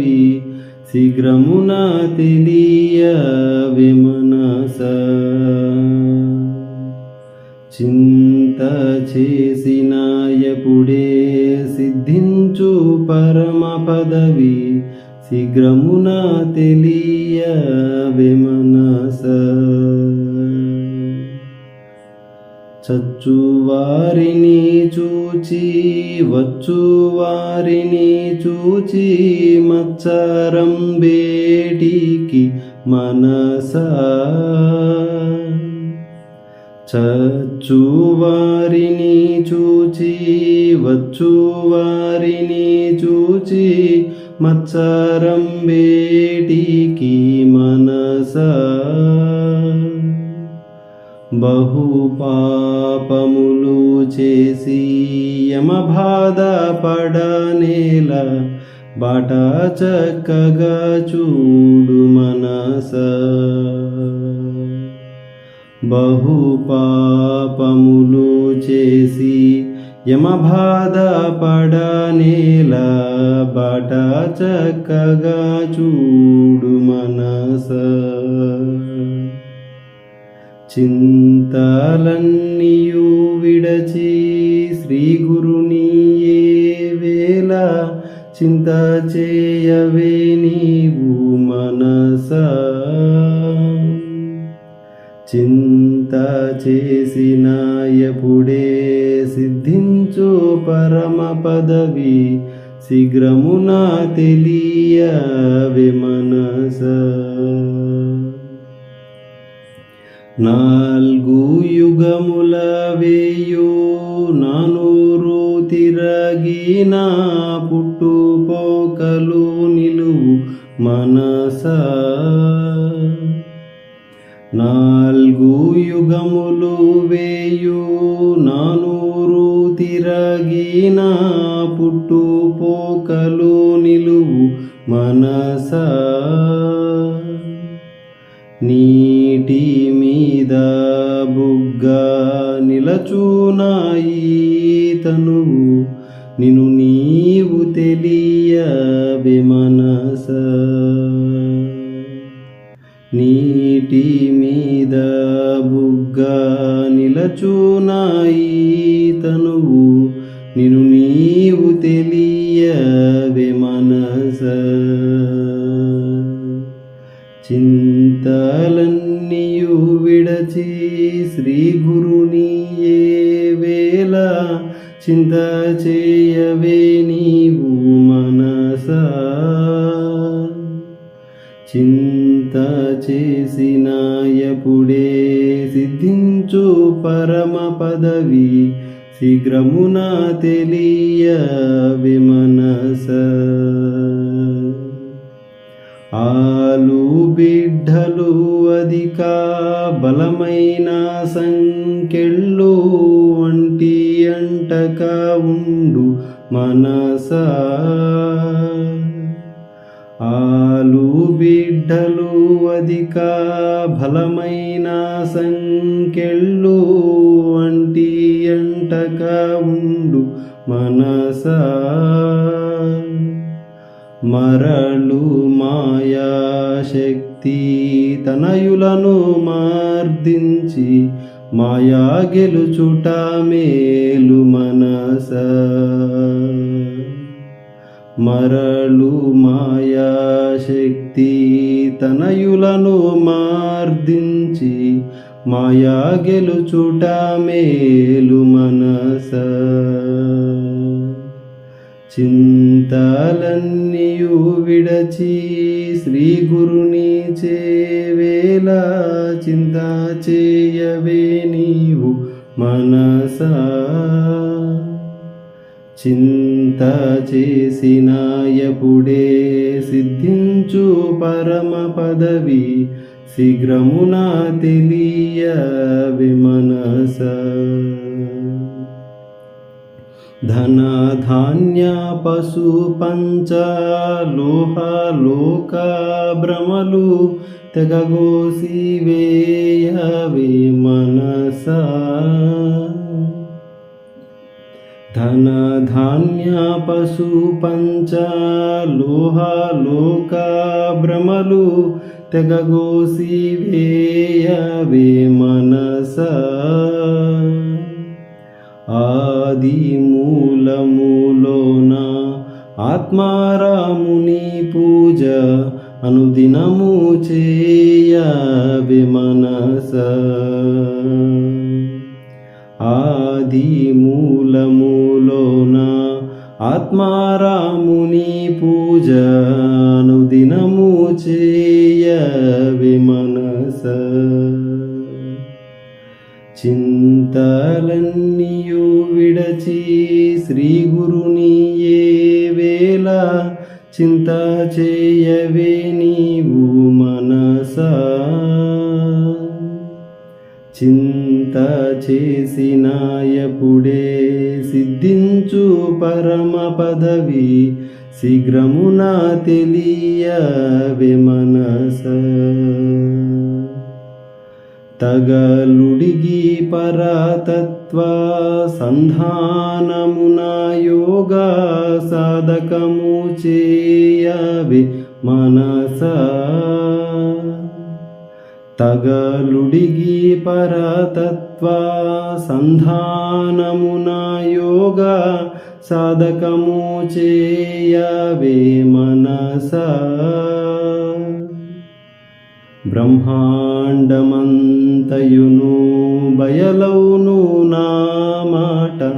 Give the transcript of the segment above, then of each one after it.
పదవి శీఘ్రమున తెలియ విమనస చింత చేసినాయపుడే సిద్ధించు పరమ పదవి శీఘ్రమున తెలియ చచ్చువారిని చూచి వచ్చువారిని చూచి మచ్చరం బేటికి మనస. చచ్చువారిని చూచి వచ్చువారిని చూచి మచ్చరం బేటికి మనసా. బహు పాపములు చేసి యమబాధ పడనేల బాట చక్కగా చూడు మనస. బహు పాపములు చేసి యమబాధ పడనేల బాట చక్కగా చూడు మన చింతలన్నీయు విడచి శ్రీ గురుని ఏ వేళ చింత చేయవే నీవు మనస. చింత చేసినాయపుడే సిద్ధించు పరమ పదవి శీఘ్రమున తెలియ మనస. నాలుగు యుగముల వేయు నానూరు తిరగిన పుట్టుపోకలు నిలువు మనస. నాలుగు యుగములు వేయు నానూరు తిరగిన పుట్టుపోకలు నిలువు మనస. నిలచునాయి తనువు నిను నీవు తెలియ మనస నీటి మీద బుగ్గ నిలచునాయి తనువు నిను నీవు తెలియ మనస చింతలన్నీయు విడచి శ్రీ గురు చింత చేయవే నీవు మనస. చింత చేసినాయపుడే సిద్ధించు పరమ పదవి శీఘ్రమున తెలియ విమనస ఆలు బిడ్డలు అధిక బలమైన సంగ అంటక ఉండు మనస. ఆలు బిడ్డలు అధిక బలమైన సంకెళ్ళు వంటి ఎంటక ఉండు మనస. మరలు మాయాశక్తి తనయులను మార్దించి మాయా గెలుచుట మేలు మనస. మరలు మాయా శక్తి తనయులను మార్దించి మాయా గెలుచుట మేలు మనస. చింతలన్నీయు విడచి శ్రీ గురుని చేవేలా చింత చేయవే మనసా చింత చేసిన ఎప్పుడే సిద్ధించు పరమ పదవి శీఘ్రమున తెలియ విమనస ధన ధాన్య పశు పంచ లోహ లోక భ్రమలు తెగగోసి వేయ విమనసా ధన ధాన్య పశు పంచ లోహ లోక భ్రమలు తెగగోసి వేయవే మనస. ఆది మూలములోన ఆత్మారాముని పూజ అనుదినము చేయ మనస. ఆది మూలము ఆత్మారాముని పూజ అనుదినము చేయ విమనస చింతలన్నీయు విడచి శ్రీ గురుని ఏ వేళ చింత చేయవే నీవు మనస. చింత చేసినాయపుడే సిద్ధించు పరమ పదవి శీఘ్రమున తెలియ విమనస తగలుడిగి పరతత్వ సంధానమున యోగా సాధకము చేయవి మనస. తగలుడిగి పరతత్వ సంధానమున యోగా సాధకము చేయవే మనసా. బ్రహ్మాండమంతయును బయలౌను నా మాట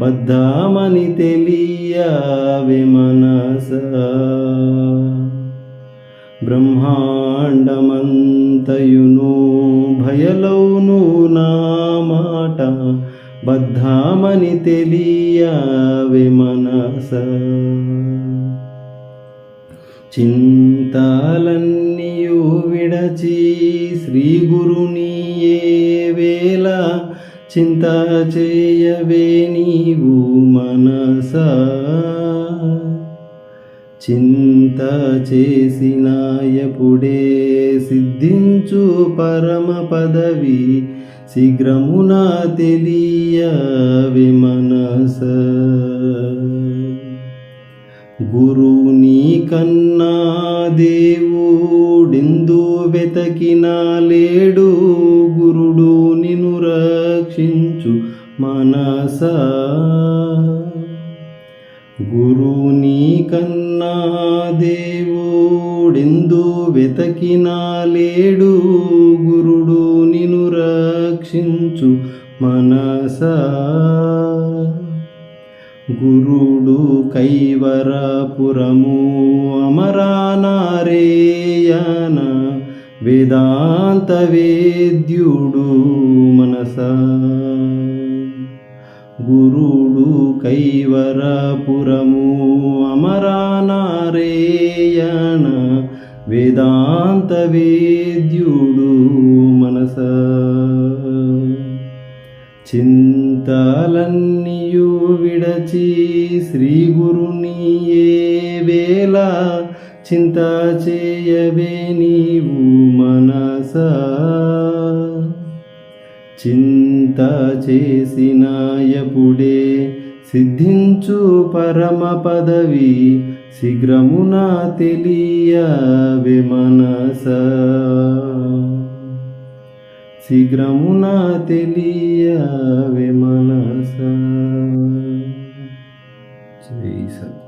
బద్దామని తెలియ విమనస బ్రహ్మా మాట బద్ధామని తెలియవే మనస. చింతాలన్నీయు విడచి శ్రీ గురుని ఏ వేళ చింత చేయవే నీవు మనస. చింత చేసిన ఎప్పుడే సిద్ధించు పరమ పదవి శీఘ్రమున తెలియ విమనస గురుని కన్నా దేవుడిందు వెతకిన లేడు గురుడు నిను రక్షించు మనసా. లేడు గురుడు నిను రక్షించు మనసా. గురుడు కైవరపురము అమరానారేయన వేదాంత వేద్యుడు మనస. గురుడు కైవరపురము అమరానారేయణ వేదాంత వేద్యుడు మనస. చింతలన్నీయు విడచి శ్రీ గురుని ఏ వేళ చింత చేయవే నీవు మనస. చింత చేసిన ఎప్పుడే సిద్ధించు పరమ పదవి శీఘ్రమున తెలియ విమనస శీఘ్రమున తెలియ విమనస జై సత్